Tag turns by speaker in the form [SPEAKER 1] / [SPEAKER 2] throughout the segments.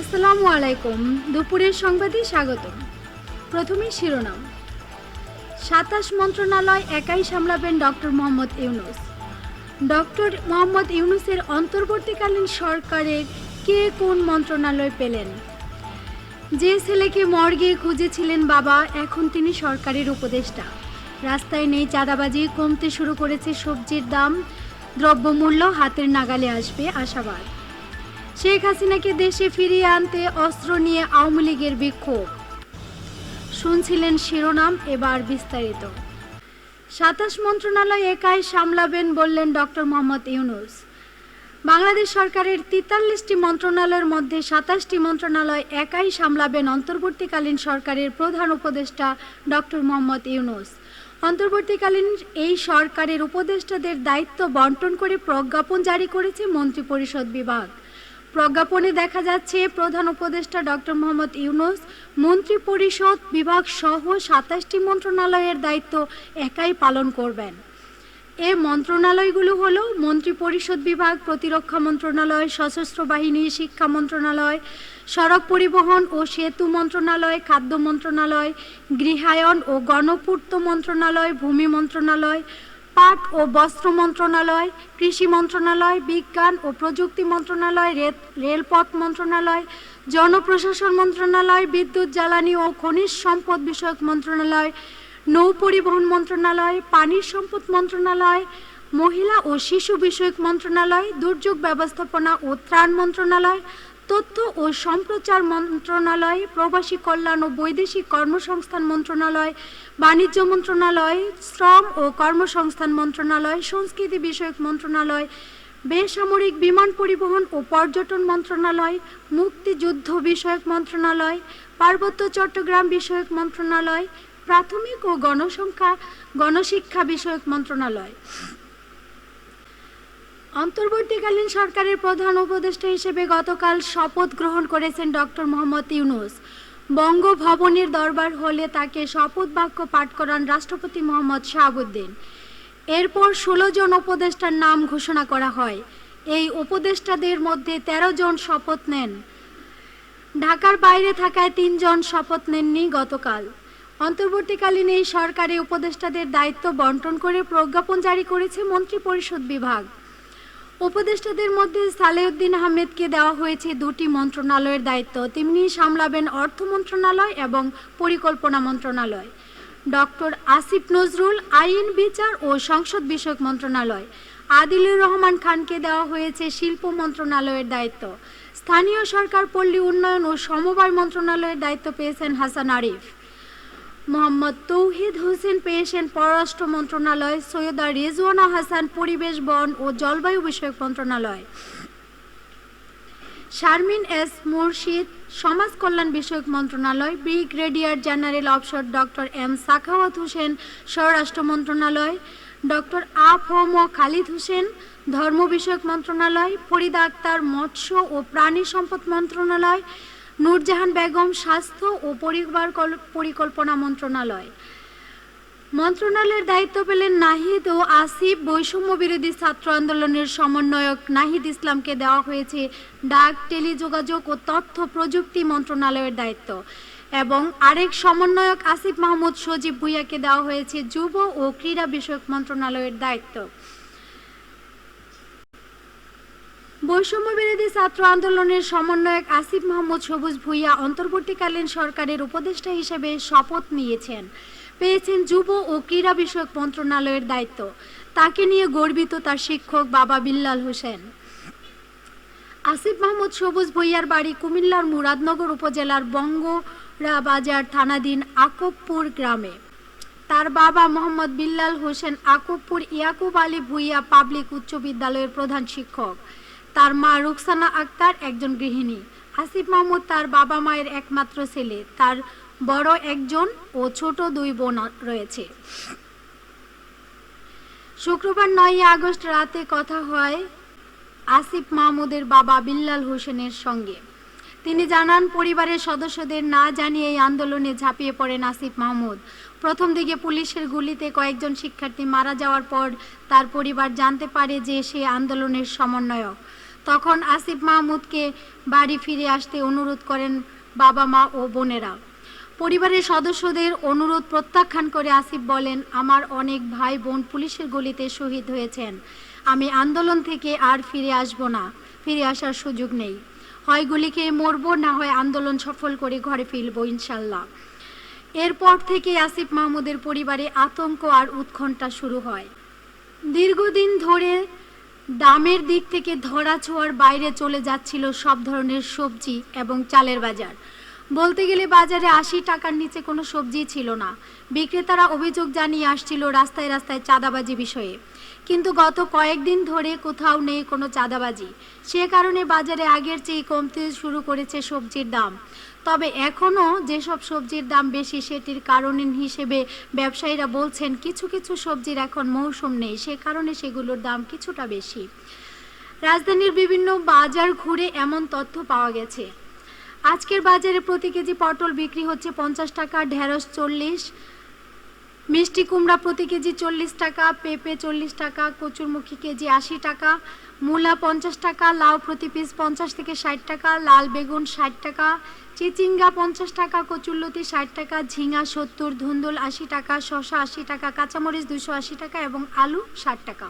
[SPEAKER 1] আসসালামু আলাইকুম। দুপুরের সংবাদে স্বাগত। প্রথমে শিরোনাম। সাতাশ মন্ত্রণালয় একাই সামলাবেন ডক্টর মোহাম্মদ ইউনুস। ডক্টর মোহাম্মদ ইউনুসের অন্তর্বর্তীকালীন সরকারের কে কোন মন্ত্রণালয় পেলেন? যে ছেলেকে মর্গে খুঁজেছিলেন বাবা, এখন তিনি সরকারের উপদেষ্টা। রাস্তায় নেই চাঁদাবাজি, কমতে শুরু করেছে সবজির দাম। দ্রব্যমূল্য হাতের নাগালে আসবে আশাবাদ। শেখ হাসিনাকে দেশে ফিরিয়ে আনতে অস্ত্র নিয়ে আওয়ামী লীগের বিক্ষোভ। শুনছিলেন শিরোনাম, এবার বিস্তারিত। সাতাশ মন্ত্রণালয় একাই সামলাবেন বললেন ডক্টর মোহাম্মদ ইউনুস। বাংলাদেশ সরকারের তেতাল্লিশটি মন্ত্রণালয়ের মধ্যে সাতাশটি মন্ত্রণালয় একাই সামলাবেন অন্তর্বর্তীকালীন সরকারের প্রধান উপদেষ্টা ডক্টর মোহাম্মদ ইউনুস। অন্তর্বর্তীকালীন এই সরকারের উপদেষ্টাদের দায়িত্ব বন্টন করে প্রজ্ঞাপন জারি করেছে মন্ত্রিপরিষদ বিভাগ। প্রজ্ঞাপনে দেখা যাচ্ছে প্রধান উপদেষ্টা ডক্টর মোহাম্মদ ইউনুস মন্ত্রী পরিষদ বিভাগ সহ সাতাশটি মন্ত্রণালয়ের দায়িত্ব একাই পালন করবেন। এ মন্ত্রণালয়গুলো হলো মন্ত্রী পরিষদ বিভাগ, প্রতিরক্ষা মন্ত্রণালয়, সশস্ত্র বাহিনী, শিক্ষা মন্ত্রণালয়, সড়ক পরিবহন ও সেতু মন্ত্রণালয়, খাদ্য মন্ত্রণালয়, গৃহায়ন ও গণপূর্ত মন্ত্রণালয়, ভূমি মন্ত্রণালয় পাট ও বস্ত্র মন্ত্রণালয়, কৃষি মন্ত্রণালয়, বিজ্ঞান ও প্রযুক্তি মন্ত্রণালয় রেলপথ মন্ত্রণালয়, জনপ্রশাসন মন্ত্রণালয়, বিদ্যুৎ, জ্বালানি ও খনিজ সম্পদ বিষয়ক মন্ত্রণালয়, নৌ পরিবহন মন্ত্রণালয়, পানি সম্পদ মন্ত্রণালয়, মহিলা ও শিশু বিষয়ক মন্ত্রণালয়, দুর্যোগ ব্যবস্থাপনা ও ত্রাণ মন্ত্রণালয় তথ্য ও সম্প্রচার মন্ত্রণালয়, প্রবাসী কল্যাণ ও বৈদেশিক কর্মসংস্থান মন্ত্রণালয়, বাণিজ্য মন্ত্রণালয়, শ্রম ও কর্মসংস্থান মন্ত্রণালয়, সংস্কৃতি বিষয়ক মন্ত্রণালয়, বেসামরিক বিমান পরিবহন ও পর্যটন মন্ত্রণালয়, মুক্তিযুদ্ধ বিষয়ক মন্ত্রণালয়, পার্বত্য চট্টগ্রাম বিষয়ক মন্ত্রণালয়, প্রাথমিক ও গণসংখ্যা, গণশিক্ষা বিষয়ক মন্ত্রণালয়। অন্তর্বর্তীকালীন সরকারের প্রধান উপদেষ্টা হিসেবে গতকাল শপথ গ্রহণ করেছেন ডক্টর মোহাম্মদ ইউনুস। বঙ্গভবনের দরবার হলে তাকে শপথ বাক্য পাঠ করান রাষ্ট্রপতি মোহাম্মদ শাহাবুদ্দিন। এরপর ষোলো জন উপদেষ্টার নাম ঘোষণা করা হয়। এই উপদেষ্টাদের মধ্যে ১৩ জন শপথ নেন। ঢাকার বাইরে থাকায় তিনজন শপথ নেননি গতকাল। অন্তর্বর্তীকালীন এই সরকারি উপদেষ্টাদের দায়িত্ব বন্টন করে প্রজ্ঞাপন জারি করেছে মন্ত্রিপরিষদ বিভাগ। উপদেষ্টাদের মধ্যে সালেউদ্দিন আহমেদকে দেওয়া হয়েছে দুটি মন্ত্রণালয়ের দায়িত্ব। তিনি সামলাবেন অর্থ মন্ত্রণালয় এবং পরিকল্পনা মন্ত্রণালয়। ডক্টর আসিফ নজরুল, আইন বিচার ও সংসদ বিষয়ক মন্ত্রণালয়। আদিলুর রহমান খানকে দেওয়া হয়েছে শিল্প মন্ত্রণালয়ের দায়িত্ব। স্থানীয় সরকার পল্লী উন্নয়ন ও সমবায় মন্ত্রণালয়ের দায়িত্ব পেয়েছেন হাসান আরিফ। মোহাম্মদ তৌহিদ হোসেন পেয়েছেন পররাষ্ট্র মন্ত্রণালয়, সৈয়দা রেজওয়ানা হাসান পরিবেশ, বন ও জলবায়ু বিষয়ক মন্ত্রণালয়। শারমিন এস মুর্শিদ, সমাজ কল্যাণ বিষয়ক মন্ত্রণালয়, ব্রিগেডিয়ার জেনারেল অফসর ডক্টর এম সাখাওয়াত হোসেন, স্বরাষ্ট্র মন্ত্রণালয়, ডক্টর আফ আফম খালিদ হোসেন, ধর্ম বিষয়ক মন্ত্রণালয়, ফরিদা আক্তার মৎস্য ও প্রাণী সম্পদ মন্ত্রণালয় নূরজাহান বেগম স্বাস্থ্য ও পরিবার কল- পরিকল্পনা মন্ত্রণালয়। মন্ত্রণালয়ের দায়িত্ব পেলেন নাহিদ ও আসিফ। বৈষম্য বিরোধী ছাত্র আন্দোলনের সমন্বয়ক নাহিদ ইসলামকে দেওয়া হয়েছে ডাক, টেলিযোগাযোগ ও তথ্য প্রযুক্তি মন্ত্রণালয়ের দায়িত্ব। এবং আরেক সমন্বয়ক আসিফ মাহমুদ সজীব ভুইয়াকে দেওয়া হয়েছে যুব ও ক্রীড়া বিষয়ক মন্ত্রণালয়ের দায়িত্ব। বৈষম্য বিরোধী ছাত্র আন্দোলনের সমন্বয়ক আসিফ মাহমুদ সবুজ ভুইয়া অন্তর্বর্তীকালীন সরকারের উপদেষ্টা হিসেবে শপথ নিয়েছেন। পেয়েছেন যুব ও ক্রীড়া বিষয়ক মন্ত্রণালয়ের দায়িত্ব। তাকে নিয়ে গর্বিত তার শিক্ষক বাবা বিল্লাল হোসেন। আসিফ মাহমুদ সবুজ ভুইয়ার বাড়ি কুমিল্লার মুরাদনগর উপজেলার বঙ্গরা বাজার থানাধীন আকবপুর গ্রামে। তার বাবা মোহাম্মদ বিল্লাল হোসেন আকবপুর ইয়াকুব আলী ভুইয়া পাবলিক উচ্চ বিদ্যালয়ের প্রধান শিক্ষক। তার মা রুকসানা আক্তার একজন গৃহিণী। আসিফ মাহমুদ তার বাবা মায়ের একমাত্র ছেলে। তার বড় একজন ও ছোট দুই বোন রয়েছে। শুক্রবার নয় আগস্ট রাতে কথা হয় আসিফ মাহমুদের বাবা বিল্লাল হোসেনের সঙ্গে। তিনি জানান, পরিবারের সদস্যদের না জানিয়ে এই আন্দোলনে ঝাঁপিয়ে পড়েন আসিফ মাহমুদ। প্রথম দিকে পুলিশের গুলিতে কয়েকজন শিক্ষার্থী মারা যাওয়ার পর তার পরিবার জানতে পারে যে সে আন্দোলনের সমন্বয়ক। তখন আসিফ মাহমুদকে বাড়ি ফিরে আসতে অনুরোধ করেন বাবা মা ও বোনেরা। পরিবারের সদস্যদের অনুরোধ প্রত্যাখ্যান করে আসিফ বলেন, আমার অনেক ভাই বোন পুলিশের গুলিতে শহীদ হয়েছেন। আমি আন্দোলন থেকে আর ফিরে আসব না। ফিরে আসার সুযোগ নেই। হয় গুলি খেয়ে মরবো, না হয় আন্দোলন সফল করে ঘরে ফিরবো ইনশাল্লাহ। এরপর থেকে আসিফ মাহমুদের পরিবারে আতঙ্ক আর উৎকণ্ঠা শুরু হয়। দীর্ঘদিন ধরে দামের দিক থেকে ধরা ছোঁয়ার বাইরে চলে যাচ্ছিল সব ধরনের সবজি এবং চালের বাজার। বলতে গেলে বাজারে আশি টাকার নিচে কোনো সবজি ছিল না। বিক্রেতারা অভিযোগ জানিয়ে আসছিল রাস্তায় রাস্তায় চাঁদাবাজি বিষয়ে। কিন্তু গত কয়েকদিন ধরে কোথাও নেই কোনো চাঁদাবাজি। সে কারণে বাজারে আগের চেয়ে কমতে শুরু করেছে সবজির দাম। তবে এখনও যেসব সবজির দাম বেশি, সেটির কারণ হিসেবে ব্যবসায়ীরা বলছেন, কিছু কিছু সবজির এখন মৌসুম নেই, সে কারণে সেগুলোর দাম কিছুটা বেশি। রাজধানীর বিভিন্ন বাজার ঘুরে এমন তথ্য পাওয়া গেছে। আজকের বাজারে প্রতি কেজি পটল বিক্রি হচ্ছে পঞ্চাশ টাকা, ঢেঁড়স চল্লিশ মিষ্টি কুমড়া প্রতি কেজি চল্লিশ টাকা, পেঁপে চল্লিশ টাকা কচুরমুখী কেজি আশি টাকা, মূলা পঞ্চাশ টাকা, লাউ প্রতি পিস পঞ্চাশ থেকে ষাট টাকা, লাল বেগুন ষাট টাকা, চিচিঙ্গা পঞ্চাশ টাকা কচুরলতি ষাট টাকা, ঝিঙা সত্তর, ধুন্দুল আশি টাকা শশা আশি টাকা, কাঁচামরিচ দুশো আশি টাকা এবং আলু ষাট টাকা।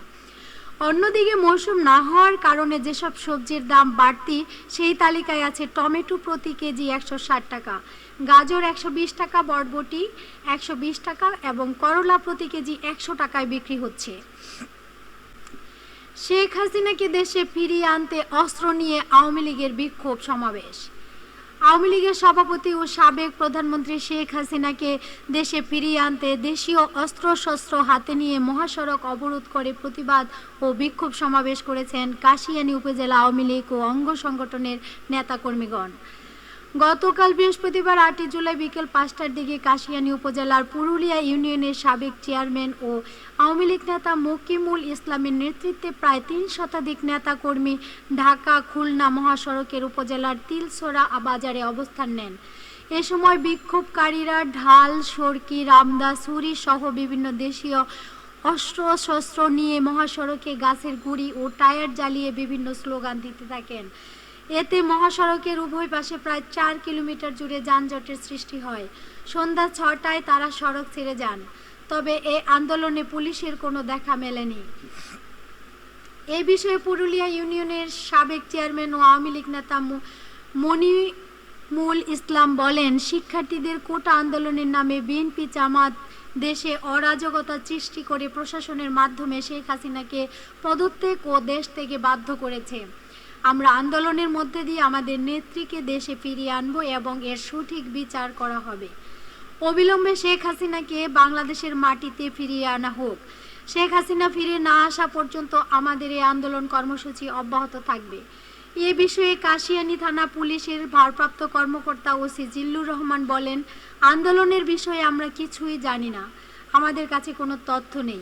[SPEAKER 1] অন্যদিকে মৌসুম না হওয়ার কারণে যেসব সবজির দাম বাড়তি, সেই তালিকায় আছে টমেটো প্রতি কেজি একশো ষাট টাকা, গাজর একশো বিশ টাকা, বরবটি একশো বিশ টাকা এবং করলা প্রতি কেজি একশো টাকায় বিক্রি হচ্ছে। শেখ হাসিনাকে দেশে ফিরিয়ে আনতে অস্ত্র নিয়ে আওয়ামী লীগের বিক্ষোভ সমাবেশ। আওয়ামী লীগের সভাপতি ও সাবেক প্রধানমন্ত্রী শেখ হাসিনাকে দেশে ফিরিয়ে আনতে দেশীয় অস্ত্রশস্ত্র হাতে নিয়ে মহাসড়ক অবরোধ করে প্রতিবাদ ও বিক্ষোভ সমাবেশ করেছেন কাশিয়ানী উপজেলা আওয়ামী লীগ ও অঙ্গ সংগঠনের নেতাকর্মীগণ। গতকাল বৃহস্পতিবার আটই জুলাই বিকেল পাঁচটার দিকে কাশিয়ানী উপজেলার পুরুলিয়া ইউনিয়নের সাবেক চেয়ারম্যান ও আওয়ামী লীগ নেতা মকিমুল ইসলামের নেতৃত্বে প্রায় তিন শতাধিক নেতাকর্মী ঢাকা, খুলনা মহাসড়কের উপজেলার তিলসোরা বাজারে অবস্থান নেন। এ সময় বিক্ষোভকারীরা ঢাল সরকি রামদা, ছুরি সহ বিভিন্ন দেশীয় অস্ত্র শস্ত্র নিয়ে মহাসড়কে গাছের গুড়ি ও টায়ার জ্বালিয়ে বিভিন্ন স্লোগান দিতে থাকেন। এতে মহাসড়কের উভয় পাশে প্রায় চার কিলোমিটার জুড়ে যানজটের সৃষ্টি হয়। সন্ধ্যা ছটায় তারা সড়ক ছেড়ে যান, তবে এ আন্দোলনে পুলিশের কোনো দেখা মেলেনি। এ বিষয়ে পুরুলিয়া ইউনিয়নের সাবেক চেয়ারম্যান ও আওয়ামী লীগ নেতা মনিমুল ইসলাম বলেন, শিক্ষার্থীদের কোটা আন্দোলনের নামে বিএনপি, জামাত, দেশে অরাজকতা সৃষ্টি করে প্রশাসনের মাধ্যমে শেখ হাসিনাকে পদত্যাগ ও দেশ থেকে বাধ্য করেছে। আমরা আন্দোলনের মধ্যে দিয়ে আমাদের নেত্রীকে দেশে ফিরিয়ে আনব এবং এর সঠিক বিচার করা হবে। অবিলম্বে শেখ হাসিনাকে বাংলাদেশের মাটিতে ফিরিয়ে আনা হোক। শেখ হাসিনা ফিরে না আসা পর্যন্ত আমাদের এই আন্দোলন কর্মসূচি অব্যাহত থাকবে। এ বিষয়ে কাশিয়ানী থানা পুলিশের ভারপ্রাপ্ত কর্মকর্তা ওসি জিল্লুর রহমান বলেন, আন্দোলনের বিষয়ে আমরা কিছুই জানি না। আমাদের কাছে কোনো তথ্য নেই।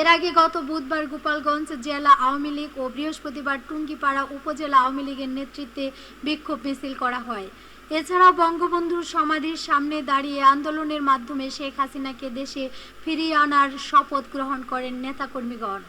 [SPEAKER 1] এর আগে গত বুধবার গোপালগঞ্জ জেলা আওয়ামী লীগ ও বৃহস্পতিবার টুঙ্গিপাড়া উপজেলা আওয়ামী লীগের নেতৃত্বে বিক্ষোভ মিছিল করা হয়। এছাড়াও বঙ্গবন্ধুর সমাধির সামনে দাঁড়িয়ে আন্দোলনের মাধ্যমে শেখ হাসিনাকে দেশে ফিরিয়ে আনার শপথ গ্রহণ করেন নেতাকর্মীগণ।